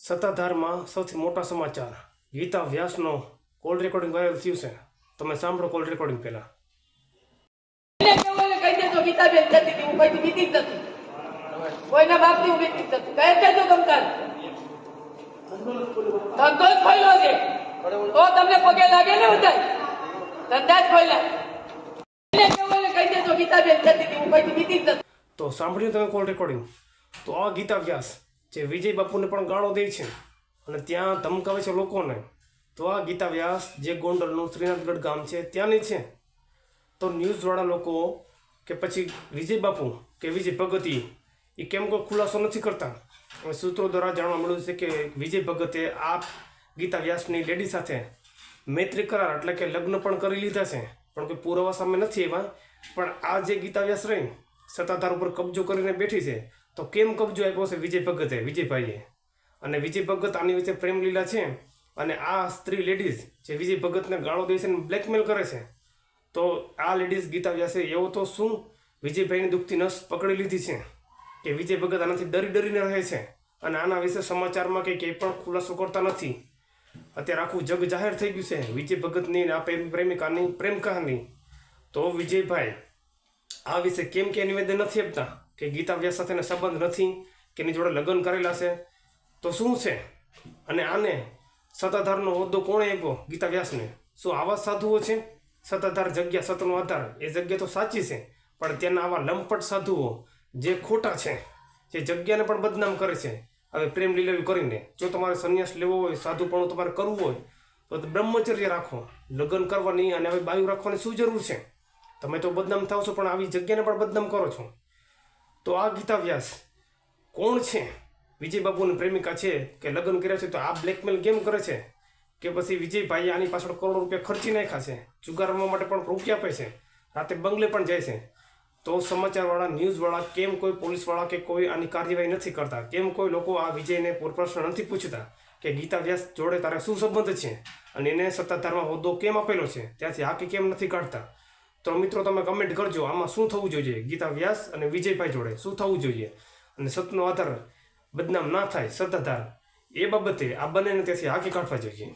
સત્તાધારમાં સૌથી મોટા સમાચાર. ગીતા વ્યાસનો કોલ રેકોર્ડિંગ વાયરલ થયું છે. તમે સાંભળો કોલ રેકોર્ડિંગ પહેલા. એને કેવું એને કહી દેજો ગીતાબેન જતી હતી હું બીતી જ નથી. કોઈના બાપથી હું જ નથી. કહી દેજો તમતાર ધંધો જ ખોલ્યો છે. તો તમને પગે લાગે ને ઉદય ધંધા જ ખોલ્યા. કહી દેજો ગીતાબેન જતી હતી કોઈથી બીતી જ નથી. તો સાંભળ્યું તમે કોલ રેકોર્ડિંગ? તો આ ગીતા વ્યાસ જે વિજય બાપુને પણ ગાળો દે છે. અને ત્યાં ધમકાવે છે લોકોને. તો આ ગીતા વ્યાસ જે ગોંડલનું શ્રીનાથગઢ ગામ છે, ત્યાંની છે. તો ન્યૂઝવાળા લોકો કે પછી વિજય બાપુ કે વિજય ભગતી, એ કેમ કોઈ ખુલાસો નથી કરતા? અને સૂત્રો દ્વારા જાણવા મળ્યું છે કે વિજય ભગતે આ ગીતા વ્યાસની લેડી સાથે મૈત્રી કરાર એટલે કે લગ્ન પણ કરી લીધા છે. પણ કોઈ પુરાવા સામે નથી એવા પણ આ જે ગીતા વ્યાસ રહી, સત્તાધાર ઉપર કબજો કરીને બેઠી છે તો કેમ કબજો આપ્યો છે વિજય ભગતે, વિજયભાઈએ? અને વિજય ભગત આની વચ્ચે પ્રેમ લીલા છે? અને આ સ્ત્રી લેડીઝ જે વિજય ભગતને ગાળો દે છે અને બ્લેકમેલ કરે છે, તો આ લેડીઝ ગીતા વ્યાસે એવો તો શું? વિજયભાઈની દુઃખથી નસ પકડી લીધી છે કે વિજય ભગત આનાથી ડરી ડરીને રહે છે અને આના વિશે સમાચારમાં કે કંઈ પણ ખુલાસો કરતા નથી. અત્યારે આખું જગ જાહેર થઈ ગયું છે. વિજય ભગતની આ પ્રેમ પ્રેમિકાની પ્રેમ કહાની. તો વિજયભાઈ, આ વિશે કેમ કે નિવેદન નથી આપતા? કે ગીતા વ્યાસ સાથેનો સંબંધ નથી, કે એની જોડે લગ્ન કરેલા છે, તો શું છે? અને આને સત્તાધારનો હોદ્દો કોણે આપ્યો ગીતા વ્યાસને? શું આવા સાધુઓ છે? સત્તાધાર જગ્યા સતનો આધાર, એ જગ્યા તો સાચી છે, પણ તેના આવા લંપટ સાધુઓ જે ખોટા છે, જે જગ્યાને પણ બદનામ કરે છે, હવે પ્રેમ લીલાવી કરીને જો તમારે સંન્યાસ લેવો હોય, સાધુપણું તમારે કરવું હોય, તો બ્રહ્મચર્ય રાખો, લગ્ન કરવાની અને હવે બાયુ રાખવાની શું જરૂર છે? તમે તો બદનામ થાવ છો, પણ આવી જગ્યાને પણ બદનામ કરો છો. તો આ ગીતા વ્યાસ કોણ છે? વિજય બાબુની પ્રેમિકા છે કે લગ્ન કર્યા છે તો આ બ્લેકમેલ કેમ કરે છે? કે પછી વિજયભાઈ આની પાછળ કરોડો રૂપિયા ખર્ચી નાખ્યા છે, જુગાર માટે પણ રૂપિયા આપે છે, રાતે બંગલે પણ જાય છે. તો સમાચારવાળા, ન્યૂઝવાળા, કેમ કોઈ પોલીસવાળા કે કોઈ આની કાર્યવાહી નથી કરતા? કેમ કોઈ લોકો આ વિજયને પૂર પ્રશ્ન નથી પૂછતા કે ગીતા વ્યાસ જોડે તારે શું સંબંધ છે? અને એને સત્તાધારમાં હોદ્દો કેમ આપેલો છે? ત્યાંથી હાકી કેમ નથી કાઢતા? તો મિત્રો, તમે કમેન્ટ કરજો. આમાં શું થવું જોઈએ? ગીતા વ્યાસ અને વિજયભાઈ જોડે શું થવું જોઈએ? અને સતનો આધાર બદનામ ના થાય સત્તાધાર એ બાબતે આ બંનેને ત્યાંથી હાકી કાઢવા જોઈએ.